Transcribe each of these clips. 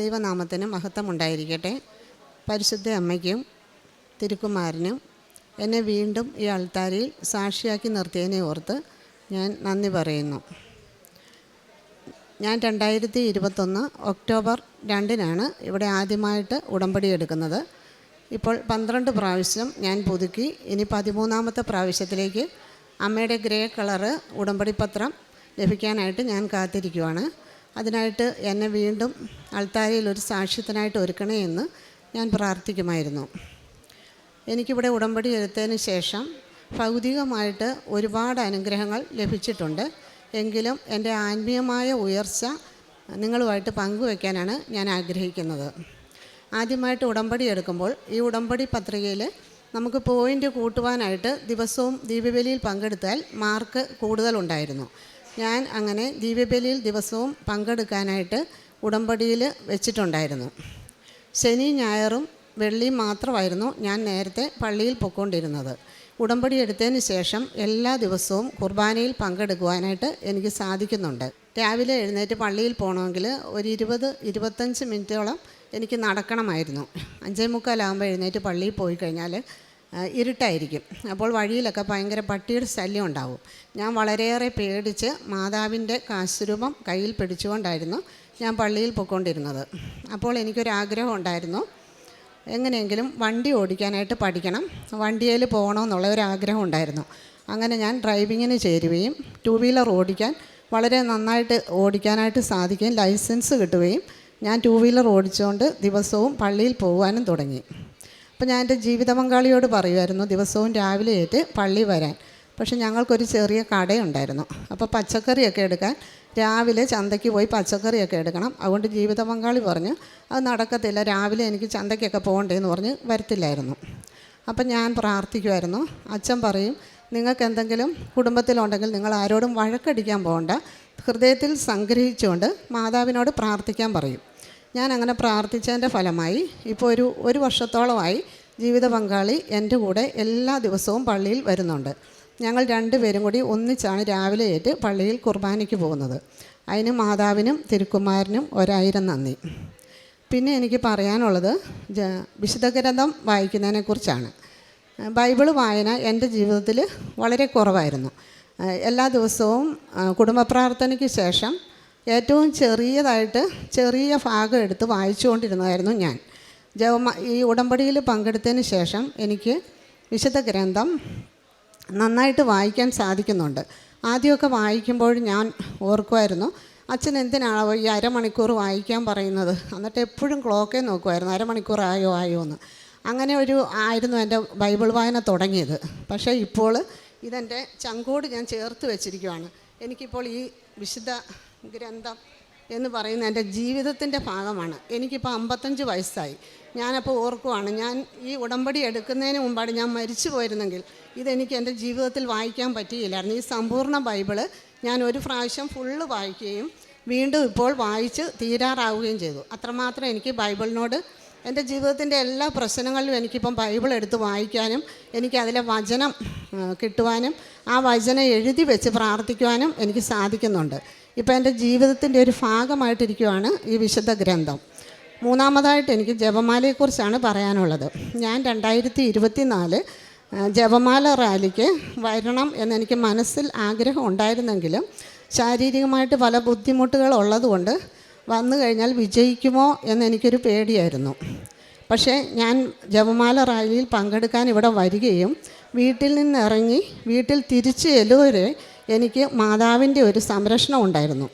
ദൈവനാമത്തിന് മഹത്വമുണ്ടായിരിക്കട്ടെ. പരിശുദ്ധ അമ്മയ്ക്കും തിരുക്കുമാരനും എന്നെ വീണ്ടും ഈ ആൾത്താരിയിൽ സാക്ഷിയാക്കി നിർത്തിയതിനെ ഓർത്ത് ഞാൻ നന്ദി പറയുന്നു. ഞാൻ രണ്ടായിരത്തി ഇരുപത്തൊന്ന് ഒക്ടോബർ രണ്ടിനാണ് ഇവിടെ ആദ്യമായിട്ട് ഉടമ്പടി എടുക്കുന്നത്. ഇപ്പോൾ പന്ത്രണ്ട് പ്രാവശ്യം ഞാൻ പുതുക്കി. ഇനി പതിമൂന്നാമത്തെ പ്രാവശ്യത്തിലേക്ക് അമ്മയുടെ ഗ്രേ കളറ് ഉടമ്പടി പത്രം ലഭിക്കാനായിട്ട് ഞാൻ കാത്തിരിക്കുവാണ്. അതിനായിട്ട് എന്നെ വീണ്ടും അൾത്താരയിൽ ഒരു സാക്ഷ്യത്തിനായിട്ട് ഒരുക്കണേ എന്ന് ഞാൻ പ്രാർത്ഥിക്കുമായിരുന്നു. എനിക്കിവിടെ ഉടമ്പടി എടുത്തതിന് ശേഷം ഭൗതികമായിട്ട് ഒരുപാട് അനുഗ്രഹങ്ങൾ ലഭിച്ചിട്ടുണ്ട്. എങ്കിലും എന്റെ ആത്മീയമായ ഉയർച്ച നിങ്ങളുമായിട്ട് പങ്കുവയ്ക്കാനാണ് ഞാൻ ആഗ്രഹിക്കുന്നത്. ആദ്യമായിട്ട് ഉടമ്പടി എടുക്കുമ്പോൾ ഈ ഉടമ്പടി പത്രികയിൽ നമുക്ക് പോയിന്റ് കൂട്ടുവാനായിട്ട് ദിവസവും ദീപവലിയിൽ പങ്കെടുത്താൽ മാർക്ക് കൂടുതലുണ്ടായിരുന്നു. ഞാൻ അങ്ങനെ ദിവ്യബലിയിൽ ദിവസവും പങ്കെടുക്കാനായിട്ട് ഉടമ്പടിയിൽ വെച്ചിട്ടുണ്ടായിരുന്നു. ശനി ഞായറും വെള്ളിയും മാത്രമായിരുന്നു ഞാൻ നേരത്തെ പള്ളിയിൽ പൊയ്ക്കൊണ്ടിരുന്നത്. ഉടമ്പടി എടുത്തതിന് ശേഷം എല്ലാ ദിവസവും കുർബാനയിൽ പങ്കെടുക്കുവാനായിട്ട് എനിക്ക് സാധിക്കുന്നുണ്ട്. രാവിലെ എഴുന്നേറ്റ് പള്ളിയിൽ പോകണമെങ്കിൽ ഒരു ഇരുപത് ഇരുപത്തഞ്ച് മിനിറ്റോളം എനിക്ക് നടക്കണമായിരുന്നു. അഞ്ചേ മുക്കാലാകുമ്പോൾ എഴുന്നേറ്റ് പള്ളിയിൽ പോയി കഴിഞ്ഞാൽ ഇരുട്ടായിരിക്കും. അപ്പോൾ വഴിയിലൊക്കെ ഭയങ്കര പട്ടിയുടെ ശല്യം ഉണ്ടാവും. ഞാൻ വളരെയേറെ പേടിച്ച് മാതാവിന്റെ കാശുരൂപം കയ്യിൽ പിടിച്ചുകൊണ്ടായിരുന്നു ഞാൻ പള്ളിയിൽ പൊയ്ക്കൊണ്ടിരുന്നത്. അപ്പോൾ എനിക്കൊരാഗ്രഹം ഉണ്ടായിരുന്നു. എങ്ങനെയെങ്കിലും വണ്ടി ഓടിക്കാനായിട്ട് പഠിക്കണം. വണ്ടിയിൽ പോകണമെന്നുള്ള ഒരു ആഗ്രഹം ഉണ്ടായിരുന്നു. അങ്ങനെ ഞാൻ ഡ്രൈവിങ്ങിന് ചേരുകയും ടു വീലർ ഓടിക്കാൻ വളരെ നന്നായിട്ട് ഓടിക്കാനായിട്ട് സാധിക്കുകയും ലൈസൻസ് കിട്ടുകയും ഞാൻ ടു വീലർ ഓടിച്ചുകൊണ്ട് ദിവസവും പള്ളിയിൽ പോകുവാനും തുടങ്ങി. അപ്പോൾ ഞാൻ എന്റെ ജീവിത പങ്കാളിയോട് പറയുമായിരുന്നു ദിവസവും രാവിലെ ഏറ്റ് പള്ളി വരാൻ. പക്ഷെ ഞങ്ങൾക്കൊരു ചെറിയ കടയുണ്ടായിരുന്നു. അപ്പോൾ പച്ചക്കറിയൊക്കെ എടുക്കാൻ രാവിലെ ചന്തയ്ക്ക് പോയി പച്ചക്കറിയൊക്കെ എടുക്കണം. അതുകൊണ്ട് ജീവിത പങ്കാളി പറഞ്ഞു അത് നടക്കത്തില്ല രാവിലെ എനിക്ക് ചന്തയ്ക്കൊക്കെ പോകണ്ടേന്ന് പറഞ്ഞ് വരത്തില്ലായിരുന്നു. അപ്പം ഞാൻ പ്രാർത്ഥിക്കുമായിരുന്നു. അച്ഛൻ പറയും നിങ്ങൾക്ക് എന്തെങ്കിലും കുടുംബത്തിലുണ്ടെങ്കിൽ നിങ്ങൾ ആരോടും വഴക്കടിക്കാൻ പോകണ്ട. ഹൃദയത്തിൽ സംഗ്രഹിച്ചുകൊണ്ട് മാതാവിനോട് പ്രാർത്ഥിക്കാൻ പറയും. ഞാൻ അങ്ങനെ പ്രാർത്ഥിച്ചതിന്റെ ഫലമായി ഇപ്പോൾ ഒരു ഒരു വർഷത്തോളമായി ജീവിത പങ്കാളി എന്റെ കൂടെ എല്ലാ ദിവസവും പള്ളിയിൽ വരുന്നുണ്ട്. ഞങ്ങൾ രണ്ടുപേരും കൂടി ഒന്നിച്ചാണ് രാവിലെ ഏറ്റ് പള്ളിയിൽ കുർബാനയ്ക്ക് പോകുന്നത്. അതിന് മാതാവിനും തിരുക്കുമാരനും ഒരായിരം നന്ദി. പിന്നെ എനിക്ക് പറയാനുള്ളത് വിശുദ്ധ ഗ്രന്ഥം വായിക്കുന്നതിനെക്കുറിച്ചാണ് ബൈബിൾ വായന എന്റെ ജീവിതത്തിൽ വളരെ കുറവായിരുന്നു. എല്ലാ ദിവസവും കുടുംബ പ്രാർത്ഥനയ്ക്ക് ശേഷം ഏറ്റവും ചെറിയതായിട്ട് ചെറിയ ഭാഗം എടുത്ത് വായിച്ചുകൊണ്ടിരുന്നതായിരുന്നു ഞാൻ. ജവമ ഈ ഉടമ്പടിയിൽ പങ്കെടുത്തതിന് ശേഷം എനിക്ക് വിശുദ്ധ ഗ്രന്ഥം നന്നായിട്ട് വായിക്കാൻ സാധിക്കുന്നുണ്ട്. ആദ്യമൊക്കെ വായിക്കുമ്പോൾ ഞാൻ ഓർക്കുമായിരുന്നു അച്ഛൻ എന്തിനാണോ ഈ അരമണിക്കൂർ വായിക്കാൻ പറയുന്നത്? എന്നിട്ട് എപ്പോഴും ക്ലോക്കേ നോക്കുമായിരുന്നു അരമണിക്കൂർ ആയോ ആയോ എന്ന്. അങ്ങനെ ഒരു ആയിരുന്നു എന്റെ ബൈബിൾ വായന തുടങ്ങിയത്. പക്ഷേ ഇപ്പോൾ ഇതെന്റെ ചങ്കോട് ഞാൻ ചേർത്ത് വെച്ചിരിക്കുവാണ്. എനിക്കിപ്പോൾ ഈ വിശുദ്ധ ഗ്രന്ഥം എന്ന് പറയുന്ന എന്റെ ജീവിതത്തിന്റെ ഭാഗമാണ്. എനിക്കിപ്പോൾ അമ്പത്തഞ്ച് വയസ്സായി. ഞാനപ്പോൾ ഓർക്കുവാണ് ഞാൻ ഈ ഉടമ്പടി എടുക്കുന്നതിന് മുമ്പാണ് ഞാൻ മരിച്ചു പോയിരുന്നെങ്കിൽ ഇതെനിക്ക് എന്റെ ജീവിതത്തിൽ വായിക്കാൻ പറ്റിയില്ലായിരുന്നു. ഈ സമ്പൂർണ ബൈബിൾ ഞാൻ ഒരു പ്രാവശ്യം ഫുള്ള് വായിക്കുകയും വീണ്ടും ഇപ്പോൾ വായിച്ച് തീരാറാവുകയും ചെയ്തു. അത്രമാത്രം എനിക്ക് ബൈബിളിനോട് എന്റെ ജീവിതത്തിന്റെ എല്ലാ പ്രശ്നങ്ങളിലും എനിക്കിപ്പം ബൈബിൾ എടുത്ത് വായിക്കാനും എനിക്ക് അതിലെ വചനം കിട്ടുവാനും ആ വചനം എഴുതി വെച്ച് പ്രാർത്ഥിക്കുവാനും എനിക്ക് സാധിക്കുന്നുണ്ട്. ഇപ്പോൾ എന്റെ ജീവിതത്തിന്റെ ഒരു ഭാഗമായിട്ടിരിക്കുവാണ് ഈ വിശുദ്ധ ഗ്രന്ഥം. മൂന്നാമതായിട്ട് എനിക്ക് ജപമാലയെക്കുറിച്ചാണ് പറയാനുള്ളത്. ഞാൻ രണ്ടായിരത്തി ഇരുപത്തി നാല് ജപമാല റാലിക്ക് വരണം എന്നെനിക്ക് മനസ്സിൽ ആഗ്രഹം ഉണ്ടായിരുന്നെങ്കിലും ശാരീരികമായിട്ട് പല ബുദ്ധിമുട്ടുകൾ ഉള്ളതുകൊണ്ട് വന്നു കഴിഞ്ഞാൽ വിജയിക്കുമോ എന്നെനിക്കൊരു പേടിയായിരുന്നു. പക്ഷേ ഞാൻ ജപമാല റാലിയിൽ പങ്കെടുക്കാൻ ഇവിടെ വരികയും വീട്ടിൽ നിന്ന് ഇറങ്ങി വീട്ടിൽ തിരിച്ച് ചെല്ലുവരെ എനിക്ക് മാതാവിന്റെ ഒരു സംരക്ഷണം ഉണ്ടായിരുന്നു.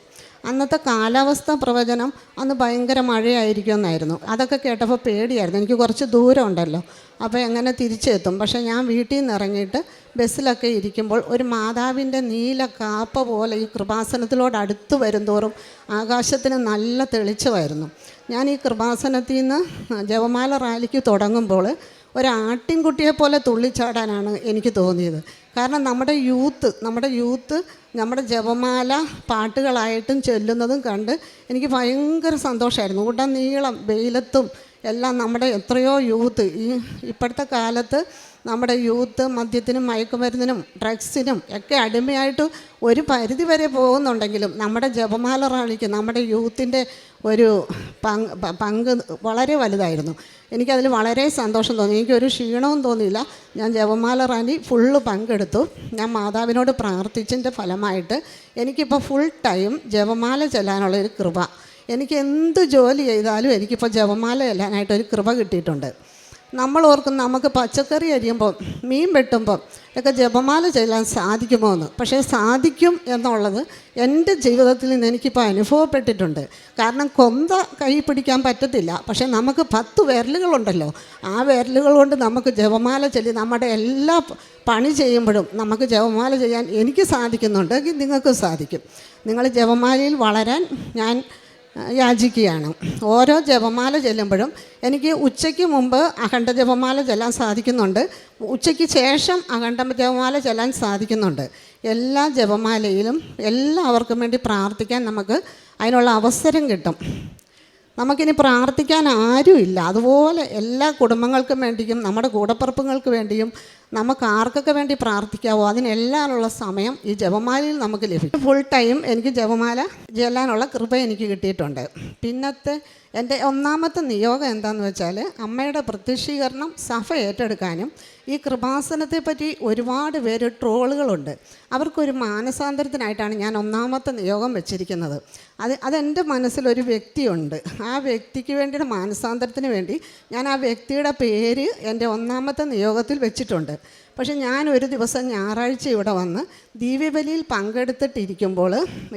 അന്നത്തെ കാലാവസ്ഥ പ്രവചനം അന്ന് ഭയങ്കര മഴയായിരിക്കുമെന്നായിരുന്നു അതൊക്കെ കേട്ടപ്പോൾ പേടിയായിരുന്നു. എനിക്ക് കുറച്ച് ദൂരം ഉണ്ടല്ലോ. അപ്പോൾ എങ്ങനെ തിരിച്ചെത്തും? പക്ഷേ ഞാൻ വീട്ടിൽ നിന്ന് ഇറങ്ങിയിട്ട് ബസ്സിലൊക്കെ ഇരിക്കുമ്പോൾ ഒരു മാതാവിന്റെ നീല കാപ്പ പോലെ ഈ കൃപാസനത്തിലോട് അടുത്ത് വരുന്തോറും ആകാശത്തിന് നല്ല തെളിച്ചമായിരുന്നു. ഞാൻ ഈ കൃപാസനത്തിൽ നിന്ന് ജപമാല റാലിക്ക് തുടങ്ങുമ്പോൾ ഒരാട്ടിൻകുട്ടിയെ പോലെ തുള്ളിച്ചാടാനാണ് എനിക്ക് തോന്നിയത്. കാരണം നമ്മുടെ യൂത്ത് നമ്മുടെ യൂത്ത് നമ്മുടെ ജപമാല പാട്ടുകളായിട്ടും ചൊല്ലുന്നതും കണ്ട് എനിക്ക് ഭയങ്കര സന്തോഷമായിരുന്നു ഉടനീളം വെയിലത്തും എല്ലാം നമ്മുടെ എത്രയോ യൂത്ത് ഈ ഇപ്പോഴത്തെ കാലത്ത് നമ്മുടെ യൂത്ത് മദ്യത്തിനും മയക്കുമരുന്നിനും ഡ്രഗ്സിനും ഒക്കെ അടിമയായിട്ട് ഒരു പരിധി വരെ പോകുന്നുണ്ടെങ്കിലും നമ്മുടെ ജപമാല റാണിക്ക് നമ്മുടെ യൂത്തിന്റെ ഒരു പങ്ക് പങ്ക് വളരെ വലുതായിരുന്നു. എനിക്കതിൽ വളരെ സന്തോഷം തോന്നി. എനിക്കൊരു ക്ഷീണവും തോന്നിയില്ല. ഞാൻ ജപമാല റാലി ഫുള്ള് പങ്കെടുത്തു. ഞാൻ മാതാവിനോട് പ്രാർത്ഥിച്ചതിന്റെ ഫലമായിട്ട് എനിക്കിപ്പോൾ ഫുൾ ടൈം ജപമാല ചെല്ലാനുള്ള ഒരു കൃപ. എനിക്ക് എന്ത് ജോലി ചെയ്താലും എനിക്കിപ്പോൾ ജപമാല ചെല്ലാനായിട്ട് ഒരു കൃപ കിട്ടിയിട്ടുണ്ട്. നമ്മൾ ഓർക്കും നമുക്ക് പച്ചക്കറി അരിയുമ്പോൾ മീൻ വെട്ടുമ്പോൾ ഒക്കെ ജപമാല ചെയ്യാൻ സാധിക്കുമോ എന്ന് പക്ഷേ സാധിക്കും എന്നുള്ളത് എന്റെ ജീവിതത്തിൽ നിന്ന് എനിക്കിപ്പോൾ അനുഭവപ്പെട്ടിട്ടുണ്ട്. കാരണം കൊന്ത കൈ പിടിക്കാൻ പറ്റത്തില്ല. പക്ഷേ നമുക്ക് പത്ത് വിരലുകളുണ്ടല്ലോ. ആ വിരലുകൾ കൊണ്ട് നമുക്ക് ജപമാല ചൊല്ലി നമ്മുടെ എല്ലാ പണി ചെയ്യുമ്പോഴും നമുക്ക് ജപമാല ചെയ്യാൻ എനിക്ക് സാധിക്കുന്നുണ്ടെങ്കിൽ നിങ്ങൾക്ക് സാധിക്കും. നിങ്ങൾ ജപമാലയിൽ വളരാൻ ഞാൻ യാചിക്കുകയാണ്. ഓരോ ജപമാല ചെല്ലുമ്പോഴും എനിക്ക് ഉച്ചയ്ക്ക് മുമ്പ് അഖണ്ഡ ജപമാല ചെല്ലാൻ സാധിക്കുന്നുണ്ട്. ഉച്ചയ്ക്ക് ശേഷം അഖണ്ഡ ജപമാല ചെല്ലാൻ സാധിക്കുന്നുണ്ട്. എല്ലാ ജപമാലയിലും എല്ലാവർക്കും വേണ്ടി പ്രാർത്ഥിക്കാൻ നമുക്ക് അതിനുള്ള അവസരം കിട്ടും. നമുക്കിനി പ്രാർത്ഥിക്കാൻ ആരുമില്ല. അതുപോലെ എല്ലാ കുടുംബങ്ങൾക്കും വേണ്ടിയും നമ്മുടെ കൂടപ്പിറപ്പുങ്ങൾക്ക് വേണ്ടിയും നമുക്ക് ആർക്കൊക്കെ വേണ്ടി പ്രാർത്ഥിക്കാവോ അതിനെല്ലാനുള്ള സമയം ഈ ജപമാലയിൽ നമുക്ക് ലഭിക്കും. ഫുൾ ടൈം എനിക്ക് ജപമാല ചെല്ലാനുള്ള കൃപ എനിക്ക് കിട്ടിയിട്ടുണ്ട്. പിന്നത്തെ എന്റെ ഒന്നാമത്തെ നിയോഗം എന്താണെന്ന് വെച്ചാൽ അമ്മയുടെ പ്രത്യക്ഷീകരണം സഭ ഏറ്റെടുക്കാനും ഈ കൃപാസനത്തെ പറ്റി ഒരുപാട് പേര് ട്രോളുകളുണ്ട്. അവർക്കൊരു മാനസാന്തരത്തിനായിട്ടാണ് ഞാൻ ഒന്നാമത്തെ നിയോഗം വെച്ചിരിക്കുന്നത്. അത് അതെന്റെ മനസ്സിലൊരു വ്യക്തിയുണ്ട്. ആ വ്യക്തിക്ക് വേണ്ടിയുടെ മാനസാന്തരത്തിന് വേണ്ടി ഞാൻ ആ വ്യക്തിയുടെ പേര് എന്റെ ഒന്നാമത്തെ നിയോഗത്തിൽ വെച്ചിട്ടുണ്ട്. പക്ഷെ ഞാൻ ഒരു ദിവസം ഞായറാഴ്ച ഇവിടെ വന്ന് ദിവ്യബലിയിൽ പങ്കെടുത്തിട്ടിരിക്കുമ്പോൾ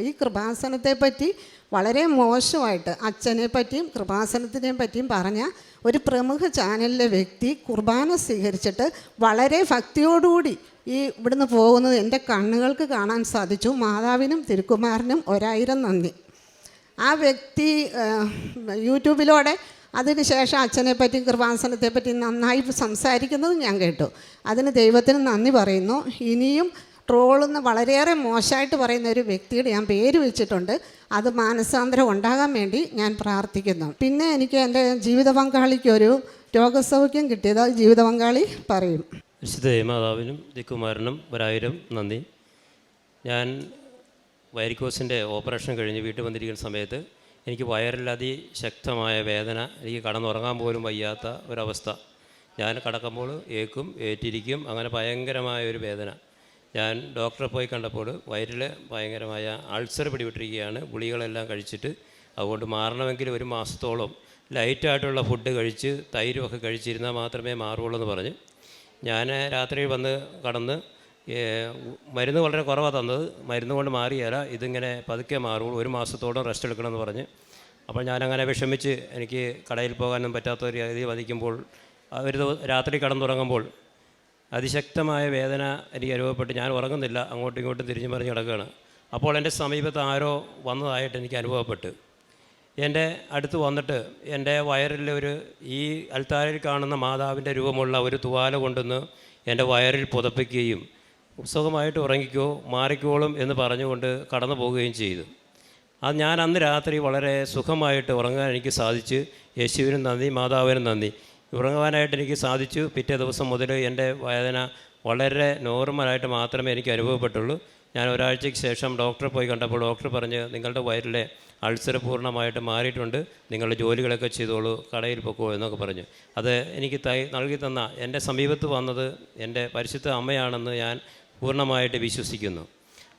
ഈ കൃപാസനത്തെ പറ്റി വളരെ മോശമായിട്ട് അച്ഛനെ പറ്റിയും കൃപാസനത്തിനെയും പറ്റിയും പറഞ്ഞ ഒരു പ്രമുഖ ചാനലിലെ വ്യക്തി കുർബാന സ്വീകരിച്ചിട്ട് വളരെ ഭക്തിയോടുകൂടി ഈ ഇവിടുന്ന് പോകുന്നത് എന്റെ കണ്ണുകൾക്ക് കാണാൻ സാധിച്ചു. മാതാവിനും തിരുക്കുമാരനും ഒരായിരം നന്ദി. ആ വ്യക്തി യൂട്യൂബിലൂടെ അതിനുശേഷം അച്ഛനെ കൃപാസനത്തെപ്പറ്റി കൃപാസനത്തെ പറ്റി നന്നായി സംസാരിക്കുന്നത് ഞാൻ കേട്ടു. അതിന് ദൈവത്തിന് നന്ദി പറയുന്നു. ഇനിയും ട്രോളെന്ന് വളരെയേറെ മോശമായിട്ട് പറയുന്ന ഒരു വ്യക്തിയുടെ ഞാൻ പേര് വിളിച്ചിട്ടുണ്ട് അത് മാനസാന്തരം ഉണ്ടാകാൻ വേണ്ടി ഞാൻ പ്രാർത്ഥിക്കുന്നു. പിന്നെ എനിക്ക് എന്റെ ജീവിത പങ്കാളിക്ക് ഒരു രോഗസൗഖ്യം കിട്ടിയത് ജീവിത പങ്കാളി പറയും. വിശുദ്ധ മാതാവിനും ദിക്കുമാരനും ഒരായിരം നന്ദി. ഞാൻ വൈരിക്കോസിന്റെ ഓപ്പറേഷൻ കഴിഞ്ഞ് വീട്ടിൽ വന്നിരിക്കുന്ന സമയത്ത് എനിക്ക് വയറിലതി ശക്തമായ വേദന എനിക്ക് കടന്നുറങ്ങാൻ പോലും വയ്യാത്ത ഒരവസ്ഥ. ഞാൻ കടക്കുമ്പോൾ ഏക്കും ഏറ്റിരിക്കും അങ്ങനെ ഭയങ്കരമായ ഒരു വേദന. ഞാൻ ഡോക്ടറെ പോയി കണ്ടപ്പോൾ വയറിൽ ഭയങ്കരമായ അൾസർ പിടിപെട്ടിരിക്കുകയാണ്. ഗുളികളെല്ലാം കഴിച്ചിട്ട് അതുകൊണ്ട് മാറണമെങ്കിൽ ഒരു മാസത്തോളം ലൈറ്റായിട്ടുള്ള ഫുഡ് കഴിച്ച് തൈരുമൊക്കെ കഴിച്ചിരുന്നാൽ മാത്രമേ മാറുള്ളൂ എന്ന് പറഞ്ഞ്. ഞാൻ രാത്രി വന്ന് കടന്ന് മരുന്ന് വളരെ കുറവാണ് തന്നത്. മരുന്ന് കൊണ്ട് മാറിയല്ല ഇതിങ്ങനെ പതുക്കെ മാറുള്ളൂ ഒരു മാസത്തോളം റെസ്റ്റ് എടുക്കണമെന്ന് പറഞ്ഞ്. അപ്പോൾ ഞാനങ്ങനെ വിഷമിച്ച് എനിക്ക് കടയിൽ പോകാനും പറ്റാത്ത ഒരു രീതി വധിക്കുമ്പോൾ ഒരു രാത്രി കടന്നുറങ്ങുമ്പോൾ അതിശക്തമായ വേദന എനിക്ക് അനുഭവപ്പെട്ട് ഞാൻ ഉറങ്ങുന്നില്ല. അങ്ങോട്ടും ഇങ്ങോട്ടും തിരിഞ്ഞു മറിഞ്ഞ് കിടക്കുകയാണ്. അപ്പോൾ എന്റെ സമീപത്ത് ആരോ വന്നതായിട്ട് എനിക്ക് അനുഭവപ്പെട്ടു. എന്റെ അടുത്ത് വന്നിട്ട് എന്റെ വയറിൽ ഒരു ഈ അൽത്താരയിൽ കാണുന്ന മാതാവിന്റെ രൂപമുള്ള ഒരു തുവാല കൊണ്ടുവന്ന് എന്റെ വയറിൽ പുതപ്പിക്കുകയും സുഖമായിട്ട് ഉറങ്ങിക്കോ മാറിക്കോളും എന്ന് പറഞ്ഞുകൊണ്ട് കടന്നു പോവുകയും ചെയ്തു. അത് ഞാൻ അന്ന് രാത്രി വളരെ സുഖമായിട്ട് ഉറങ്ങാൻ എനിക്ക് സാധിച്ചു. യേശുവിനും നന്ദി മാതാവിനും നന്ദി. ഉറങ്ങുവാനായിട്ട് എനിക്ക് സാധിച്ചു. പിറ്റേ ദിവസം മുതൽ എന്റെ വേദന വളരെ നോർമലായിട്ട് മാത്രമേ എനിക്ക് അനുഭവപ്പെട്ടുള്ളൂ. ഞാൻ ഒരാഴ്ചയ്ക്ക് ശേഷം ഡോക്ടറെ പോയി കണ്ടപ്പോൾ ഡോക്ടർ പറഞ്ഞ് നിങ്ങളുടെ വയറിലെ അൾസർ പൂർണമായിട്ട് മാറിയിട്ടുണ്ട്. നിങ്ങളുടെ ജോലികളൊക്കെ ചെയ്തോളൂ കടയിൽ പൊക്കോ എന്നൊക്കെ പറഞ്ഞു. അത് എനിക്ക് തൈ നൽകി തന്ന എന്റെ സമീപത്ത് വന്നത് എന്റെ പരിശുദ്ധ അമ്മയാണെന്ന് ഞാൻ പൂർണമായിട്ട് വിശ്വസിക്കുന്നു.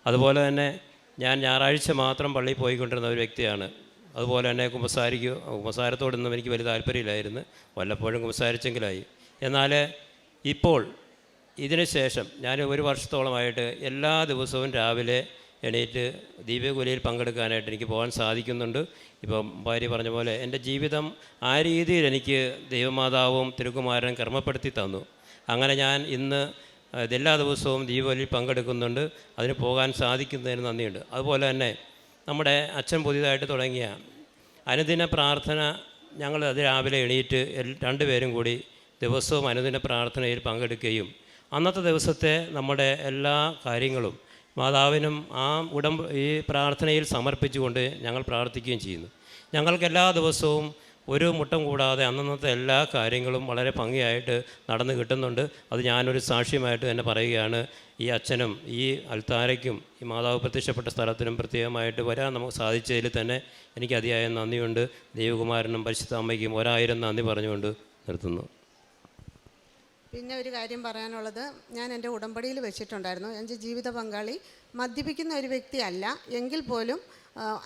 അതുപോലെ തന്നെ ഞാൻ ഞായറാഴ്ച മാത്രം പള്ളിയിൽ പോയിക്കൊണ്ടിരുന്ന ഒരു വ്യക്തിയാണ്. അതുപോലെ തന്നെ കുമ്പസാരിക്കോ കുമ്പസാരത്തോടൊന്നും എനിക്ക് വലിയ താല്പര്യമില്ലായിരുന്നു. വല്ലപ്പോഴും കുമ്പസാരിച്ചെങ്കിലായി. എന്നാൽ ഇപ്പോൾ ഇതിന് ശേഷം ഞാൻ ഒരു വർഷത്തോളമായിട്ട് എല്ലാ ദിവസവും രാവിലെ എണീറ്റ് ദീപകുലിയിൽ പങ്കെടുക്കാനായിട്ട് എനിക്ക് പോകാൻ സാധിക്കുന്നുണ്ട്. ഇപ്പം ഭാര്യ പറഞ്ഞ പോലെ എന്റെ ജീവിതം ആ രീതിയിൽ എനിക്ക് ദൈവമാതാവും തിരുക്കുമാരനും കർമ്മപ്പെടുത്തി തന്നു. അങ്ങനെ ഞാൻ ഇന്ന് എല്ലാ ദിവസവും ദീപാവലിയിൽ പങ്കെടുക്കുന്നുണ്ട്. അതിന് പോകാൻ സാധിക്കുന്നതിന് നന്ദിയുണ്ട്. അതുപോലെ തന്നെ നമ്മുടെ അച്ഛൻ പുതിയതായിട്ട് തുടങ്ങിയ അനുദിന പ്രാർത്ഥന ഞങ്ങൾ അത് രാവിലെ എണീറ്റ് രണ്ടുപേരും കൂടി ദിവസവും അനുദിന പ്രാർത്ഥനയിൽ പങ്കെടുക്കുകയും അന്നത്തെ ദിവസത്തെ നമ്മുടെ എല്ലാ കാര്യങ്ങളും മാതാവിനും ആ ഉടമ്പ ഈ പ്രാർത്ഥനയിൽ സമർപ്പിച്ചുകൊണ്ട് ഞങ്ങൾ പ്രാർത്ഥിക്കുകയും ചെയ്യുന്നു. ഞങ്ങൾക്ക് എല്ലാ ദിവസവും ഒരു മുട്ടം കൂടാതെ അന്നന്നത്തെ എല്ലാ കാര്യങ്ങളും വളരെ ഭംഗിയായിട്ട് നടന്നു കിട്ടുന്നുണ്ട്. അത് ഞാനൊരു സാക്ഷ്യമായിട്ട് തന്നെ പറയുകയാണ്. ഈ അച്ഛനും ഈ അൽത്താരയ്ക്കും ഈ മാതാവ് പ്രത്യക്ഷപ്പെട്ട സ്ഥലത്തിനും പ്രത്യേകമായിട്ട് വരാൻ നമുക്ക് സാധിച്ചതിൽ തന്നെ എനിക്ക് അതിയായ നന്ദിയുണ്ട്. ദൈവകുമാരനും പരിശുദ്ധ അമ്മയ്ക്കും ഒരായിരം നന്ദി പറഞ്ഞുകൊണ്ട് നിർത്തുന്നു. പിന്നെ ഒരു കാര്യം പറയാനുള്ളത്. ഞാൻ എന്റെ ഉടമ്പടിയിൽ വെച്ചിട്ടുണ്ടായിരുന്നു. എന്റെ ജീവിത പങ്കാളി മദ്യപിക്കുന്ന ഒരു വ്യക്തിയല്ല. എങ്കിൽ പോലും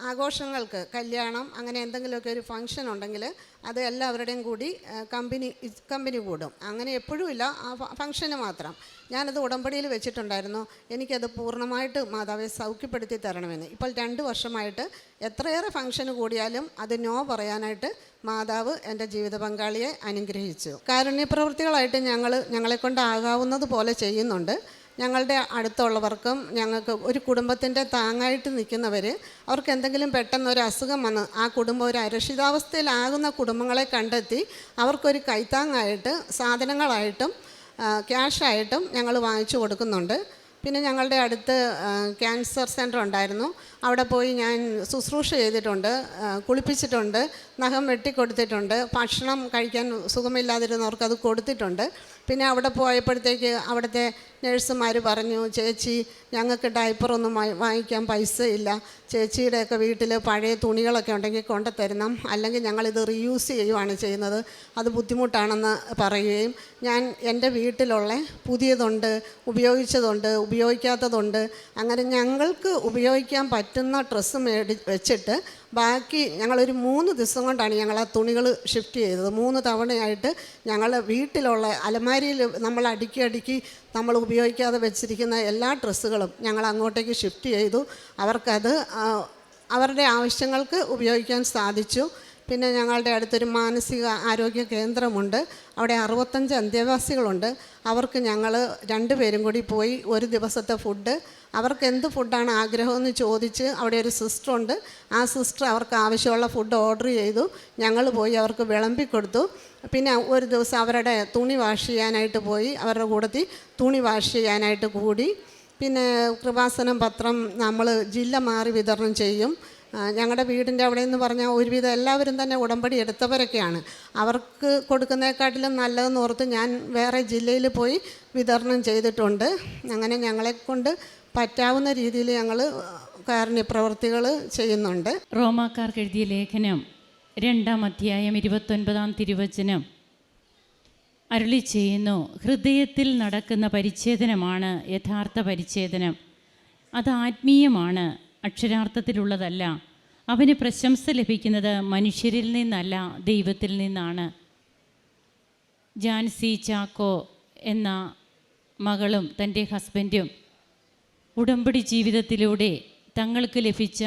ആഘോഷങ്ങൾക്ക് കല്യാണം അങ്ങനെ എന്തെങ്കിലുമൊക്കെ ഒരു ഫംഗ്ഷൻ ഉണ്ടെങ്കിൽ അത് എല്ലാവരുടെയും കൂടി കമ്പനി കമ്പനി കൂടും. അങ്ങനെ എപ്പോഴും ഇല്ല ആ ഫംഗ്ഷന് മാത്രം. ഞാനത് ഉടമ്പടിയിൽ വെച്ചിട്ടുണ്ടായിരുന്നു. എനിക്കത് പൂർണമായിട്ട് മാതാവെ സൗഖ്യപ്പെടുത്തി തരണമെന്ന്. ഇപ്പോൾ രണ്ട് വർഷമായിട്ട് എത്രയേറെ ഫംഗ്ഷന് കൂടിയാലും അത് നോ പറയാനായിട്ട് മാതാവ് എന്റെ ജീവിത പങ്കാളിയെ അനുഗ്രഹിച്ചു. കാരുണ്യപ്രവൃത്തികളായിട്ട് ഞങ്ങൾ ഞങ്ങളെക്കൊണ്ട് ആകാവുന്നത് പോലെ ചെയ്യുന്നുണ്ട്. ഞങ്ങളുടെ അടുത്തുള്ളവർക്കും ഞങ്ങൾക്ക് ഒരു കുടുംബത്തിന്റെ താങ്ങായിട്ട് നിൽക്കുന്നവർ അവർക്ക് എന്തെങ്കിലും പെട്ടെന്ന് ഒരു അസുഖം വന്ന് ആ കുടുംബം ഒരു അരക്ഷിതാവസ്ഥയിലാകുന്ന കുടുംബങ്ങളെ കണ്ടെത്തി അവർക്കൊരു കൈത്താങ്ങായിട്ട് സാധനങ്ങളായിട്ടും ക്യാഷായിട്ടും ഞങ്ങൾ വാങ്ങിച്ചു കൊടുക്കുന്നുണ്ട്. പിന്നെ ഞങ്ങളുടെ അടുത്ത് ക്യാൻസർ സെന്റർ ഉണ്ടായിരുന്നു. അവിടെ പോയി ഞാൻ ശുശ്രൂഷ ചെയ്തിട്ടുണ്ട് കുളിപ്പിച്ചിട്ടുണ്ട് നഖം വെട്ടിക്കൊടുത്തിട്ടുണ്ട്. ഭക്ഷണം കഴിക്കാൻ സുഖമില്ലാതിരുന്നവർക്ക് അത് കൊടുത്തിട്ടുണ്ട്. പിന്നെ അവിടെ പോയപ്പോഴത്തേക്ക് അവിടുത്തെ നഴ്സുമാർ പറഞ്ഞു ചേച്ചി ഞങ്ങൾക്ക് ഡയപ്പറൊന്നും വാങ്ങിക്കാൻ പൈസ ഇല്ല. ചേച്ചിയുടെയൊക്കെ വീട്ടിൽ പഴയ തുണികളൊക്കെ ഉണ്ടെങ്കിൽ കൊണ്ടുതരണം. അല്ലെങ്കിൽ ഞങ്ങളിത് റീയൂസ് ചെയ്യുവാണ് ചെയ്യുന്നത്. അത് ബുദ്ധിമുട്ടാണെന്ന് പറയുകയും ഞാൻ എന്റെ വീട്ടിലുള്ള പുതിയതുണ്ട് ഉപയോഗിച്ചതുണ്ട് ഉപയോഗിക്കാത്തതുണ്ട്. അങ്ങനെ ഞങ്ങൾക്ക് ഉപയോഗിക്കാൻ പറ്റുന്ന ഡ്രസ്സ് മേടി വെച്ചിട്ട് ബാക്കി ഞങ്ങളൊരു മൂന്ന് ദിവസം കൊണ്ടാണ് ഞങ്ങൾ ആ തുണികൾ ഷിഫ്റ്റ് ചെയ്തത്. മൂന്ന് തവണയായിട്ട് ഞങ്ങൾ വീട്ടിലുള്ള അലമാരിയിൽ നമ്മൾ അടുക്കി അടുക്കി നമ്മൾ ഉപയോഗിക്കാതെ വെച്ചിരിക്കുന്ന എല്ലാ ഡ്രസ്സുകളും ഞങ്ങൾ അങ്ങോട്ടേക്ക് ഷിഫ്റ്റ് ചെയ്തു. അവർക്കത് അവരുടെ ആവശ്യങ്ങൾക്ക് ഉപയോഗിക്കാൻ സാധിച്ചു. പിന്നെ ഞങ്ങളുടെ അടുത്തൊരു മാനസിക ആരോഗ്യ കേന്ദ്രമുണ്ട്. അവിടെ അറുപത്തഞ്ച് അന്ത്യവാസികളുണ്ട്. അവർക്ക് ഞങ്ങൾ രണ്ടുപേരും കൂടി പോയി ഒരു ദിവസത്തെ ഫുഡ്. അവർക്ക് എന്ത് ഫുഡാണ് ആഗ്രഹമെന്ന് ചോദിച്ച് അവിടെ ഒരു സിസ്റ്ററുണ്ട് ആ സിസ്റ്റർ അവർക്ക് ആവശ്യമുള്ള ഫുഡ് ഓർഡർ ചെയ്തു. ഞങ്ങൾ പോയി അവർക്ക് വിളമ്പി കൊടുത്തു. പിന്നെ ഒരു ദിവസം അവരുടെ തുണി വാഷ് ചെയ്യാനായിട്ട് പോയി. അവരുടെ കൂടത്തിൽ തുണി വാഷ് ചെയ്യാനായിട്ട് കൂടി. പിന്നെ കൃപാസനം പത്രം നമ്മൾ ജില്ല മാറി വിതരണം ചെയ്യും. ഞങ്ങളുടെ വീടിന്റെ അവിടെ എന്ന് പറഞ്ഞാൽ ഒരുവിധം എല്ലാവരും തന്നെ ഉടമ്പടി എടുത്തവരൊക്കെയാണ്. അവർക്ക് കൊടുക്കുന്നതിനെക്കാട്ടിലും നല്ലതെന്ന് ഓർത്ത് ഞാൻ വേറെ ജില്ലയിൽ പോയി വിതരണം ചെയ്തിട്ടുണ്ട്. അങ്ങനെ ഞങ്ങളെക്കൊണ്ട് പറ്റാവുന്ന രീതിയിൽ ഞങ്ങൾ കാരുണ്യ പ്രവർത്തികൾ ചെയ്യുന്നുണ്ട്. റോമാക്കാർക്ക് എഴുതിയ ലേഖനം രണ്ടാം അധ്യായം ഇരുപത്തൊൻപതാം തിരുവചനം. അരുളി ചെയ്യുന്നു ഹൃദയത്തിൽ നടക്കുന്ന പരിച്ഛേദനമാണ് യഥാർത്ഥ പരിച്ഛേദനം. അത് ആത്മീയമാണ്. അക്ഷരാർത്ഥത്തിലുള്ളതല്ല. അവന് പ്രശംസ ലഭിക്കുന്നത് മനുഷ്യരിൽ നിന്നല്ല ദൈവത്തിൽ നിന്നാണ്. ജാൻസി ചാക്കോ എന്ന മകളും തന്റെ ഹസ്ബൻഡും ഉടമ്പടി ജീവിതത്തിലൂടെ തങ്ങൾക്ക് ലഭിച്ച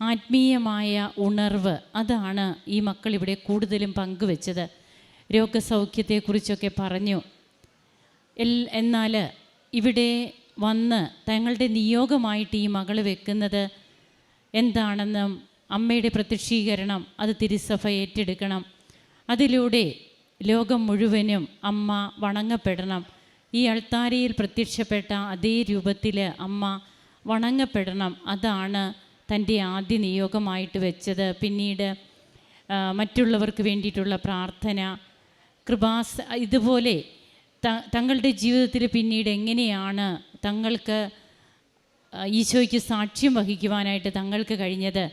ആത്മീയമായ ഉണർവ് അതാണ് ഈ മക്കൾ ഇവിടെ കൂടുതലും പങ്കുവെച്ചത്. രോഗസൗഖ്യത്തെക്കുറിച്ചൊക്കെ പറഞ്ഞു. എന്നാൽ ഇവിടെ വന്ന് തങ്ങളുടെ നിയോഗമായിട്ട് ഈ മകൾ വെക്കുന്നത് എന്താണെന്നും അമ്മയുടെ പ്രത്യക്ഷീകരണം അത് തിരുസഭ ഏറ്റെടുക്കണം. അതിലൂടെ ലോകം മുഴുവനും അമ്മ വണങ്ങപ്പെടണം. ഈ അൾത്താരയിൽ പ്രത്യക്ഷപ്പെട്ട അതേ രൂപത്തിൽ അമ്മ വണങ്ങപ്പെടണം. അതാണ് തന്റെ ആദ്യ നിയോഗമായിട്ട് വെച്ചത്. പിന്നീട് മറ്റുള്ളവർക്ക് വേണ്ടിയിട്ടുള്ള പ്രാർത്ഥന കൃപാസ് ഇതുപോലെ തങ്ങളുടെ ജീവിതത്തിൽ പിന്നീട് എങ്ങനെയാണ് തങ്ങൾക്ക് ഈശോയ്ക്ക് സാക്ഷ്യം വഹിക്കുവാനായിട്ട് തങ്ങൾക്ക് കഴിഞ്ഞത്.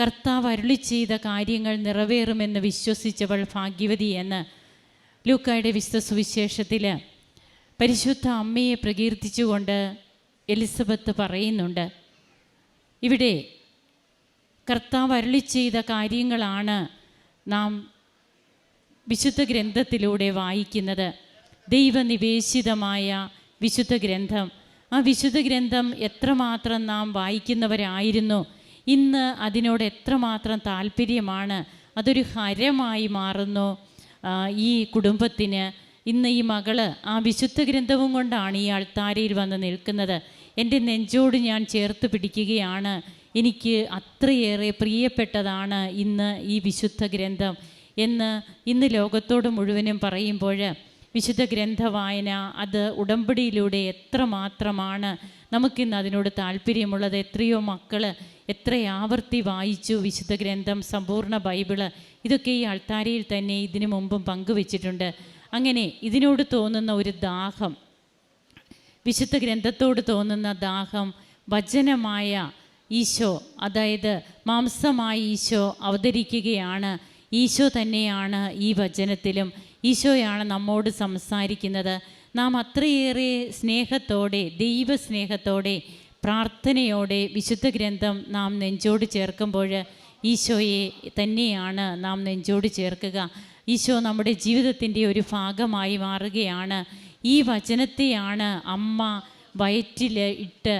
കർത്താവ് അരുളി ചെയ്ത കാര്യങ്ങൾ നിറവേറുമെന്ന് വിശ്വസിച്ചവൾ ഭാഗ്യവതി എന്ന് ലൂക്കായുടെ വിശുദ്ധ സുവിശേഷത്തിൽ പരിശുദ്ധ അമ്മയെ പ്രകീർത്തിച്ചുകൊണ്ട് എലിസബത്ത് പറയുന്നുണ്ട്. ഇവിടെ കർത്താവ് അരുളി ചെയ്ത കാര്യങ്ങളാണ് നാം വിശുദ്ധ ഗ്രന്ഥത്തിലൂടെ വായിക്കുന്നത്. ദൈവനിവേശിതമായ വിശുദ്ധ ഗ്രന്ഥം ആ വിശുദ്ധ ഗ്രന്ഥം എത്രമാത്രം നാം വായിക്കുന്നവരായിരുന്നു. ഇന്ന് അതിനോട് എത്രമാത്രം താല്പര്യമാണ്. അതൊരു ഹരമായി മാറുന്നു ഈ കുടുംബത്തിന്. ഇന്ന് ഈ മകൾ ആ വിശുദ്ധ ഗ്രന്ഥവും കൊണ്ടാണ് ഈ അൾത്താരയിൽ വന്ന് നിൽക്കുന്നത്. എന്റെ നെഞ്ചോട് ഞാൻ ചേർത്ത് പിടിക്കുകയാണ്. എനിക്ക് അത്രയേറെ പ്രിയപ്പെട്ടതാണ് ഇന്ന് ഈ വിശുദ്ധ ഗ്രന്ഥം എന്ന് ഇന്ന് ലോകത്തോട് മുഴുവനും പറയുമ്പോൾ വിശുദ്ധ ഗ്രന്ഥവായന അത് ഉടമ്പടിയിലൂടെ എത്രമാത്രമാണ് നമുക്കിന്ന് അതിനോട് താല്പര്യമുള്ളത്? എത്രയോ മക്കൾ എത്ര ആവർത്തി വായിച്ചു വിശുദ്ധ ഗ്രന്ഥം സമ്പൂർണ ബൈബിൾ. ഇതൊക്കെ ഈ അൾത്താരയിൽ തന്നെ ഇതിനു മുമ്പും പങ്കുവച്ചിട്ടുണ്ട്. അങ്ങനെ ഇതിനോട് തോന്നുന്ന ഒരു ദാഹം വിശുദ്ധ ഗ്രന്ഥത്തോട് തോന്നുന്ന ദാഹം വചനമായ ഈശോ അതായത് മാംസമായ ഈശോ അവതരിക്കുകയാണ്. ഈശോ തന്നെയാണ് ഈ വചനത്തിലും ഈശോയാണ് നമ്മോട് സംസാരിക്കുന്നത്. നാം അത്രയേറെ സ്നേഹത്തോടെ ദൈവസ്നേഹത്തോടെ പ്രാർത്ഥനയോടെ വിശുദ്ധ ഗ്രന്ഥം നാം നെഞ്ചോട് ചേർക്കുമ്പോൾ ഈശോയെ തന്നെയാണ് നാം നെഞ്ചോട് ചേർക്കുക. ഈശോ നമ്മുടെ ജീവിതത്തിന്റെ ഒരു ഭാഗമായി മാറുകയാണ്. ഈ വചനത്തെയാണ് അമ്മ വയറ്റിൽ ഇട്ട്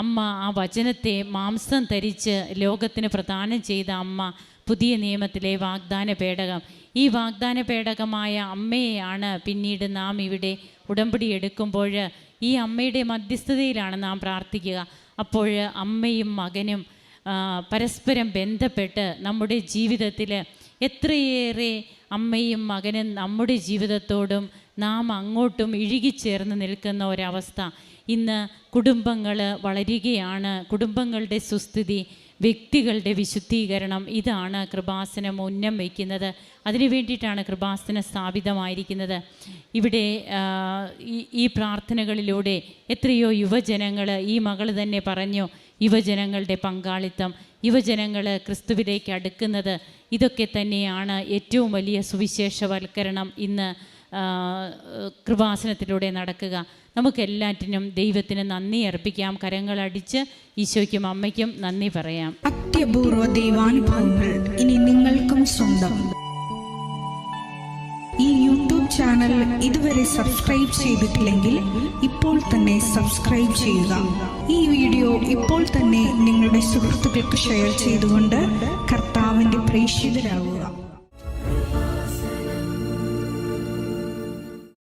അമ്മ ആ വചനത്തെ മാംസം ധരിച്ച് ലോകത്തിന് പ്രദാനം ചെയ്ത അമ്മ പുതിയ നിയമത്തിലെ വാഗ്ദാന പേടകം ഈ വാഗ്ദാന പേടകമായ അമ്മയെയാണ് പിന്നീട് നാം ഇവിടെ ഉടമ്പടി എടുക്കുമ്പോൾ ഈ അമ്മയുടെ മധ്യസ്ഥതയിലാണ് നാം പ്രാർത്ഥിക്കുക. അപ്പോൾ അമ്മയും മകനും പരസ്പരം ബന്ധപ്പെട്ട് നമ്മുടെ ജീവിതത്തിൽ എത്രയേറെ അമ്മയും മകനും നമ്മുടെ ജീവിതത്തോടും നാം അങ്ങോട്ടും ഇഴുകിച്ചേർന്ന് നിൽക്കുന്ന ഒരവസ്ഥ. ഇന്ന് കുടുംബങ്ങൾ വളരുകയാണ്. കുടുംബങ്ങളുടെ സുസ്ഥിതി വ്യക്തികളുടെ വിശുദ്ധീകരണം ഇതാണ് കൃപാസനം ഉന്നം വയ്ക്കുന്നത്. അതിനു വേണ്ടിയിട്ടാണ് കൃപാസനം സ്ഥാപിതമായിരിക്കുന്നത്. ഇവിടെ ഈ പ്രാർത്ഥനകളിലൂടെ എത്രയോ യുവജനങ്ങൾ ഈ മകൾ തന്നെ പറഞ്ഞു യുവജനങ്ങളുടെ പങ്കാളിത്തം യുവജനങ്ങൾ ക്രിസ്തുവിലേക്ക് അടുക്കുന്നത് ഇതൊക്കെ തന്നെയാണ് ഏറ്റവും വലിയ സുവിശേഷവൽക്കരണം ഇന്ന് കൃപാസനത്തിലൂടെ നടക്കുക. നമുക്കെല്ലാറ്റിനും ദൈവത്തിന് നന്ദി അർപ്പിക്കാം. കരങ്ങളടിച്ച് ഈശോയ്ക്കും അമ്മയ്ക്കും നന്ദി പറയാം. അത്യപൂർവ ദൈവാനുഭവങ്ങൾ ഇനി നിങ്ങൾക്കും സ്വന്തം. ഈ യൂട്യൂബ് ചാനൽ ഇതുവരെ സബ്സ്ക്രൈബ് ചെയ്തിട്ടില്ലെങ്കിൽ ഇപ്പോൾ തന്നെ സബ്സ്ക്രൈബ് ചെയ്യുക. ഈ വീഡിയോ ഇപ്പോൾ തന്നെ നിങ്ങളുടെ സുഹൃത്തുക്കൾക്ക് ഷെയർ ചെയ്തുകൊണ്ട് കർത്താവിന്റെ പ്രേക്ഷിതരാകുക